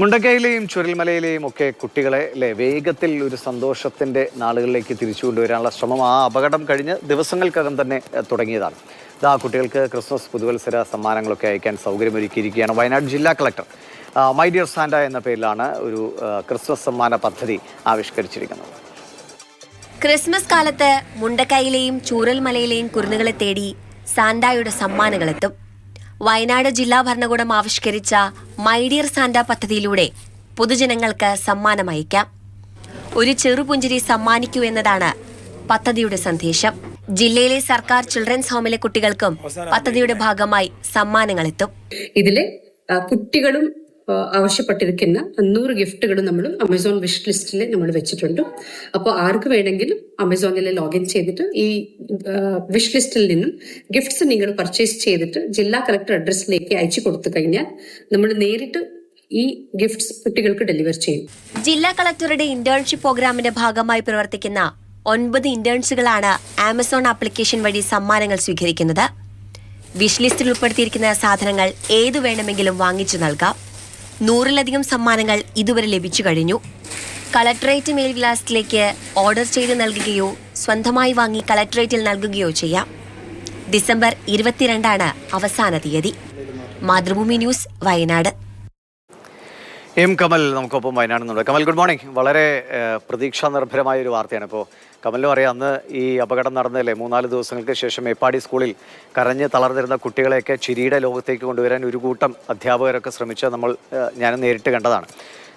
മുണ്ടക്കയിലെയും ചുരൽമലയിലെയും ഒക്കെ കുട്ടികളെ അല്ലെ വേഗത്തിൽ ഒരു സന്തോഷത്തിന്റെ നാളുകളിലേക്ക് തിരിച്ചു കൊണ്ടുവരാനുള്ള ശ്രമം ആ അപകടം കഴിഞ്ഞ് ദിവസങ്ങൾക്കകം തന്നെ തുടങ്ങിയതാണ്. ഇതാ കുട്ടികൾക്ക് ക്രിസ്മസ് പുതുവത്സര സമ്മാനങ്ങളൊക്കെ അയക്കാൻ സൗകര്യമൊരുക്കിയിരിക്കുകയാണ്. വയനാട് ജില്ലാ കളക്ടർ മൈ ഡിയർ സാൻഡ എന്ന പേരിലാണ് ഒരു ക്രിസ്മസ് സമ്മാന പദ്ധതി ആവിഷ്കരിച്ചിരിക്കുന്നത്. ക്രിസ്മസ് കാലത്ത് മുണ്ടക്കൈയിലെയും ചൂരൽമലയിലെയും കുരുന്നുകളെ തേടി സാന്റായുടെ സമ്മാനങ്ങളെത്തും. വയനാട് ജില്ലാ ഭരണകൂടം ആവിഷ്കരിച്ച മൈഡിയർ സാന്റ പദ്ധതിയിലൂടെ പൊതുജനങ്ങൾക്ക് സമ്മാനം അയക്കാം. ഒരു ചെറുപുഞ്ചിരി സമ്മാനിക്കൂ എന്നതാണ് പദ്ധതിയുടെ സന്ദേശം. ജില്ലയിലെ സർക്കാർ ചിൽഡ്രൻസ് ഹോമിലെ കുട്ടികൾക്കും പദ്ധതിയുടെ ഭാഗമായി സമ്മാനങ്ങൾ എത്തും ഇതിലെ കുട്ടികളും ആവശ്യപ്പെട്ടിരിക്കുന്ന അഞ്ഞൂറ് ഗിഫ്റ്റുകൾ നമ്മൾ അമസോൺ വിഷ് ലിസ്റ്റിൽ നമ്മൾ വെച്ചിട്ടുണ്ട്. അപ്പോൾ ആർക്ക് വേണമെങ്കിലും അമസോണിൽ ലോഗിൻ ചെയ്തിട്ട് ഈ വിഷ് ലിസ്റ്റിൽ നിന്നും ഗിഫ്റ്റ്സ് നിങ്ങൾ പർച്ചേസ് ചെയ്തിട്ട് ജില്ലാ കളക്ടർ അഡ്രസ്സിലേക്ക് അയച്ചു കൊടുത്തു കഴിഞ്ഞാൽ നമ്മൾ നേരിട്ട് ഈ ഗിഫ്റ്റ്സ് കുട്ടികൾക്ക് ഡെലിവർ ചെയ്യും. ജില്ലാ കളക്ടറുടെ ഇന്റേൺഷിപ്പ് പ്രോഗ്രാമിന്റെ ഭാഗമായി പ്രവർത്തിക്കുന്ന ഒൻപത് ഇന്റേൺസുകളാണ് ആമസോൺ ആപ്ലിക്കേഷൻ വഴി സമ്മാനങ്ങൾ സ്വീകരിക്കുന്നത്. വിഷ് ലിസ്റ്റിൽ ഉൾപ്പെടുത്തിയിരിക്കുന്ന സാധനങ്ങൾ ഏതു വേണമെങ്കിലും വാങ്ങിച്ചു നൽകാം. നൂറിലധികം സമ്മാനങ്ങൾ ഇതുവരെ ലഭിച്ചു കഴിഞ്ഞു. കളക്ടറേറ്റ് മേൽവിലാസത്തിലേക്ക് ഓർഡർ ചെയ്ത് നൽകുകയോ സ്വന്തമായി വാങ്ങി കളക്ടറേറ്റിൽ നൽകുകയോ ചെയ്യാം. ഡിസംബർ ഇരുപത്തിരണ്ടാണ് അവസാന തീയതി. മാതൃഭൂമി ന്യൂസ് വയനാട്. എം കമൽ നമുക്കൊപ്പം വയനാട് നിന്നുണ്ട് കമൽ ഗുഡ് മോർണിംഗ് വളരെ പ്രതീക്ഷാ നിർഭരമായ ഒരു വാർത്തയാണ്. ഇപ്പോൾ കമലിനും അറിയാം അന്ന് ഈ അപകടം നടന്നതല്ലേ? മൂന്നാൽ ദിവസങ്ങൾക്ക് ശേഷം മേപ്പാടി സ്കൂളിൽ കരഞ്ഞ് തളർന്നിരുന്ന കുട്ടികളെയൊക്കെ ചിരിയുടെ ലോകത്തേക്ക് കൊണ്ടുവരാൻ ഒരു കൂട്ടം അധ്യാപകരൊക്കെ ശ്രമിച്ച നമ്മൾ ഞാൻ നേരിട്ട് കണ്ടതാണ്.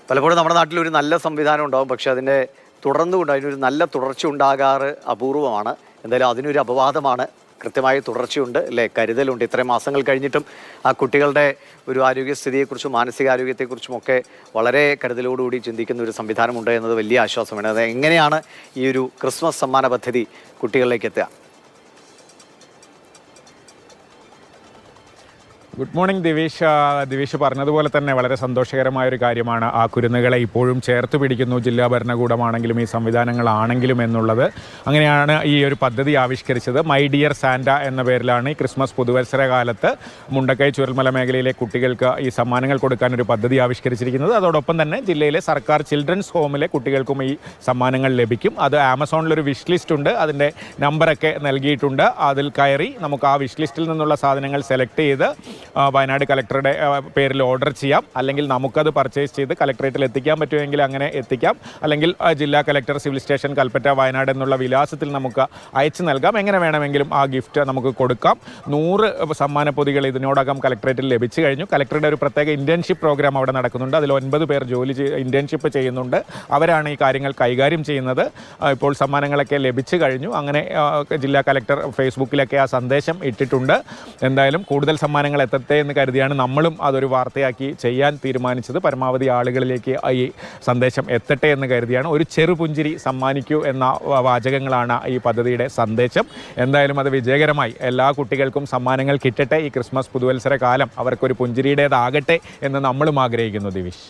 പലപ്പോഴും നമ്മുടെ നാട്ടിൽ ഒരു നല്ല സംവിധാനം ഉണ്ടാകും പക്ഷേ അതിന്റെ തുടർന്നുകൊണ്ട് അതിനൊരു നല്ല തുടർച്ച ഉണ്ടാകാറ് അപൂർവമാണ്. എന്തായാലും അതിനൊരു അപവാദമാണ് കൃത്യമായ തുടർച്ചയുണ്ട് അല്ലേ? കരുതലുണ്ട്. ഇത്രയും മാസങ്ങൾ കഴിഞ്ഞിട്ടും ആ കുട്ടികളുടെ ഒരു ആരോഗ്യസ്ഥിതിയെക്കുറിച്ചും മാനസികാരോഗ്യത്തെക്കുറിച്ചും ഒക്കെ വളരെ കരുതലോടുകൂടി ചിന്തിക്കുന്ന ഒരു സംവിധാനമുണ്ട് എന്നത് വലിയ ആശ്വാസമാണ്. അത് എങ്ങനെയാണ് ഈ ഒരു ക്രിസ്മസ് സമ്മാന പദ്ധതി കുട്ടികളിലേക്ക് എത്തുക? ഗുഡ് മോർണിംഗ് ദിവേഷ് ദിവേഷ് പറഞ്ഞതുപോലെ തന്നെ വളരെ സന്തോഷകരമായ ഒരു കാര്യമാണ് ആ കുരുന്നുകളെ ഇപ്പോഴും ചേർത്ത് പിടിക്കുന്നു. ജില്ലാ ഭരണകൂടമാണെങ്കിലും ഈ സംവിധാനങ്ങളാണെങ്കിലും എന്നുള്ളത്. അങ്ങനെയാണ് ഈ ഒരു പദ്ധതി ആവിഷ്കരിച്ചത്. മൈ ഡിയർ സാന്റ എന്ന പേരിലാണ് ഈ ക്രിസ്മസ് പുതുവത്സര കാലത്ത് മുണ്ടക്കൈ ചുരൽമല മേഖലയിലെ കുട്ടികൾക്ക് ഈ സമ്മാനങ്ങൾ കൊടുക്കാൻ ഒരു പദ്ധതി ആവിഷ്കരിച്ചിരിക്കുന്നത്. അതോടൊപ്പം തന്നെ ജില്ലയിലെ സർക്കാർ ചിൽഡ്രൻസ് ഹോമിലെ കുട്ടികൾക്കും ഈ സമ്മാനങ്ങൾ ലഭിക്കും. അത് ആമസോണിലൊരു വിഷ് ലിസ്റ്റ് ഉണ്ട്. അതിന്റെ നമ്പറൊക്കെ നൽകിയിട്ടുണ്ട്. അതിൽ കയറി നമുക്ക് ആ വിഷ് ലിസ്റ്റിൽ നിന്നുള്ള സാധനങ്ങൾ സെലക്ട് ചെയ്ത് വയനാട് കലക്ടറുടെ പേരിൽ ഓർഡർ ചെയ്യാം. അല്ലെങ്കിൽ നമുക്കത് പർച്ചേസ് ചെയ്ത് കലക്ടറേറ്റിൽ എത്തിക്കാൻ പറ്റുമെങ്കിൽ അങ്ങനെ എത്തിക്കാം. അല്ലെങ്കിൽ ജില്ലാ collector civil station Kalpetta Wayanad എന്നുള്ള വിലാസത്തിൽ നമുക്ക് അയച്ചു നൽകാം. എങ്ങനെ വേണമെങ്കിലും ആ ഗിഫ്റ്റ് നമുക്ക് കൊടുക്കാം. നൂറ് സമ്മാന പൊതികൾ ഇതിനോടകം കലക്ടറേറ്റിൽ ലഭിച്ചു കഴിഞ്ഞു. കലക്ടറുടെ ഒരു പ്രത്യേക ഇന്റേൺഷിപ്പ് പ്രോഗ്രാം അവിടെ നടക്കുന്നുണ്ട്. അതിൽ ഒൻപത് പേർ ജോലി ഇന്റേൺഷിപ്പ് ചെയ്യുന്നുണ്ട്. അവരാണ് ഈ കാര്യങ്ങൾ കൈകാര്യം ചെയ്യുന്നത്. ഇപ്പോൾ സമ്മാനങ്ങളൊക്കെ ലഭിച്ചു കഴിഞ്ഞു. അങ്ങനെ ജില്ലാ കലക്ടർ ഫേസ്ബുക്കിലൊക്കെ ആ സന്ദേശം ഇട്ടിട്ടുണ്ട്. എന്തായാലും കൂടുതൽ സമ്മാനങ്ങൾ എത്തട്ടെ എന്ന് കരുതിയാണ് നമ്മളും അതൊരു വാർത്തയാക്കി ചെയ്യാൻ തീരുമാനിച്ചത്. പരമാവധി ആളുകളിലേക്ക് ഈ സന്ദേശം എത്തട്ടെ എന്ന് കരുതിയാണ്. ഒരു ചെറുപുഞ്ചിരി സമ്മാനിക്കൂ എന്ന വാചകങ്ങളാണ് ഈ പദ്ധതിയുടെ സന്ദേശം. എന്തായാലും അത് വിജയകരമായി എല്ലാ കുട്ടികൾക്കും സമ്മാനങ്ങൾ കിട്ടട്ടെ. ഈ ക്രിസ്മസ് പുതുവത്സര കാലം അവർക്കൊരു പുഞ്ചിരിയുടേതാകട്ടെ എന്ന് നമ്മളും ആഗ്രഹിക്കുന്നു ദിവിഷ്.